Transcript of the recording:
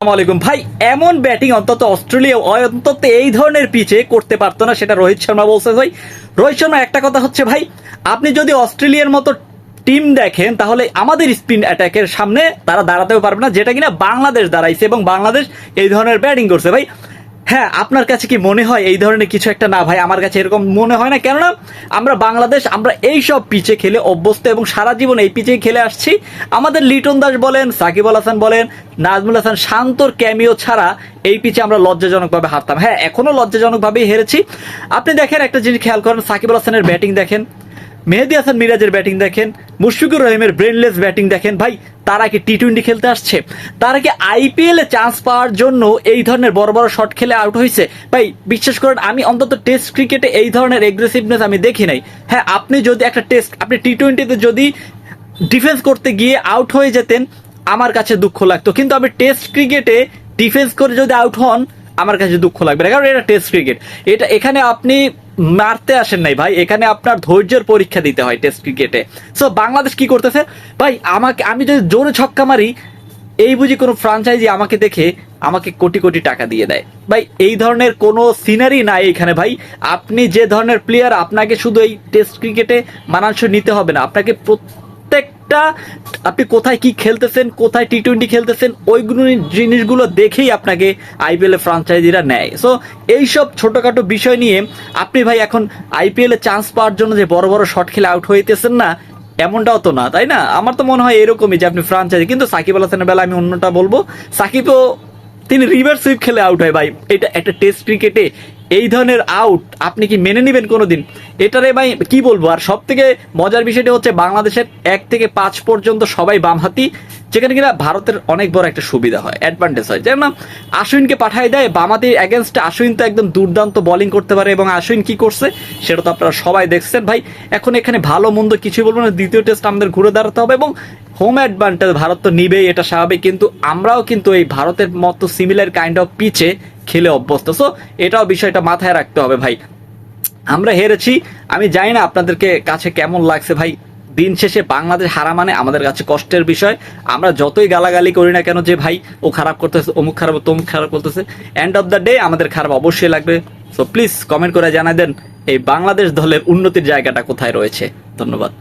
আলাইকুম। ভাই, এমন ব্যাটিং অন্তত অস্ট্রেলিয়া অন্তত এই ধরনের পিচে করতে পারতো না, সেটা রোহিত শর্মা বলছে ভাই। রোহিত শর্মা, একটা কথা হচ্ছে ভাই, আপনি যদি অস্ট্রেলিয়ার মতো টিম দেখেন, তাহলে আমাদের স্পিন অ্যাটাকের সামনে তারা দাঁড়াতেও পারবে না, যেটা কিনা বাংলাদেশ দাঁড়াইছে এবং বাংলাদেশ এই ধরনের ব্যাটিং করছে ভাই। হ্যাঁ আপনার কাছে কি মনে হয় এই ধরনের কিছু একটা? না ভাই, আমার কাছে এরকম মনে হয় না। কেননা, আমরা বাংলাদেশ, আমরা এই সব পিচে খেলে অভ্যস্ত এবং সারা জীবন এই পিচেই খেলে আসছি। আমাদের লিটন দাস বলেন, সাকিব আল হাসান বলেন, নাজমুল হাসান শান্তর ক্যামিও ছাড়া এই পিচে আমরা লজ্জাজনকভাবে হারতাম। হ্যাঁ এখনও লজ্জাজনকভাবেই হেরেছি। আপনি দেখেন একটা জিনিস খেয়াল করেন, সাকিব আল হাসানের ব্যাটিং দেখেন। মেহেদি হাসান মিরাজের ব্যাটিং দেখেন, মুশফিকুর রহিমের ব্রেনলেস ব্যাটিং দেখেন। ভাই, তারা কি টি টোয়েন্টি খেলতে আসছে? তারা কি আইপিএল চান্স পাওয়ার জন্য এই ধরনের বড় বড় শট খেলে আউট হয়েছে ভাই, বিশ্বাস করেন, আমি অন্তত টেস্ট ক্রিকেটে এই ধরনের এগ্রেসিভনেস আমি দেখি নাই। হ্যাঁ আপনি যদি একটা টেস্ট আপনি টি টোয়েন্টিতে যদি ডিফেন্স করতে গিয়ে আউট হয়ে যেতেন, আমার কাছে দুঃখ লাগতো। কিন্তু আমি টেস্ট ক্রিকেটে ডিফেন্স করে যদি আউট হন আমার কাছে দুঃখ লাগবে না, কারণ এটা টেস্ট ক্রিকেট এটা এখানে আপনি মারতে আসেন নাই ভাই, এখানে আপনার ধৈর্যের পরীক্ষা দিতে হয় টেস্ট ক্রিকেটে সো বাংলাদেশ কি করতেছে? ভাই, আমাকে, আমি যদি জোরে ছক্কা মারি, এই বুঝি কোনো ফ্রাঞ্চাইজি আমাকে দেখে আমাকে কোটি কোটি টাকা দিয়ে দেয়। ভাই, এই ধরনের কোনো সিনারি নাই এখানে ভাই। আপনি যে ধরনের প্লেয়ার আপনাকে শুধু এই টেস্ট ক্রিকেটে মানানসই নিতে হবে না। আপনাকে প্রত্যেকটা আপনি কোথায় কি খেলতেছেন, কোথায় টি টোয়েন্টি খেলতেছেন ওইগুলো জিনিসগুলো দেখেই আপনাকে আইপিএল ফ্রাঞ্চাইজিরা নেয়। সো এইসব ছোটখাটো বিষয় নিয়ে আপনি ভাই এখন আইপিএল চান্স পাওয়ার জন্য যে বড় বড় শট খেলে আউট হইতেছেন না, এমনটাও তো না, তাই না? আমার তো মনে হয় এরকমই যে আপনি ফ্রাঞ্চাইজি কিন্তু সাকিব আল হাসানের বেলা আমি অন্যটা বলব। সাকিবও তিনি রিভার সুইপ খেলে আউট হয় ভাই। এটা একটা টেস্ট ক্রিকেটে এই ধরনের আউট আপনি কি মেনে নেবেন কোনোদিন? এটারে ভাই, কি বলব? আর সব থেকে মজার বিষয়টা হচ্ছে বাংলাদেশের এক থেকে পাঁচ পর্যন্ত সবাই বামহাতি যেখানে কিনা ভারতের অনেক বড় একটা সুবিধা হয় অ্যাডভান্টেজ হয়। যেমন আশ্বিনকে পাঠায় দেয় বামাতি অ্যাগেনস্টে আশ্বিন তো একদম দুর্দান্ত বোলিং করতে পারে এবং আশ্বিন কি করছে, সেটা তো আপনারা সবাই দেখছেন। ভাই, এখন এখানে ভালো মন্দ কিছুই বলব না, দ্বিতীয় টেস্ট আমাদের ঘুরে দাঁড়াতে হবে এবং হোম অ্যাডভান্টেজ ভারত তো নিবেই, এটা স্বাভাবিক। কিন্তু আমরাও কিন্তু এই ভারতের মতো সিমিলার কাইন্ড অফ পিচে খেলে অভ্যস্ত। সো এটাও বিষয়টা মাথায় রাখতে হবে ভাই। আমরা হেরেছি। আমি জানি না আপনাদেরকে কাছে কেমন লাগছে ভাই। দিন শেষে বাংলাদেশ হারা মানে আমাদের কাছে কষ্টের বিষয়। আমরা যতই গালাগালি করি না কেন যে ভাই, ও খারাপ করতেছে, অমুক খারাপ, তমুক খারাপ করতেছে। এন্ড অফ দ্য ডে আমাদের খারাপ অবশ্যই লাগবে। সো প্লিজ কমেন্ট করে জানাই দেন, এই বাংলাদেশ দলের উন্নতির জায়গাটা কোথায় রয়েছে। ধন্যবাদ।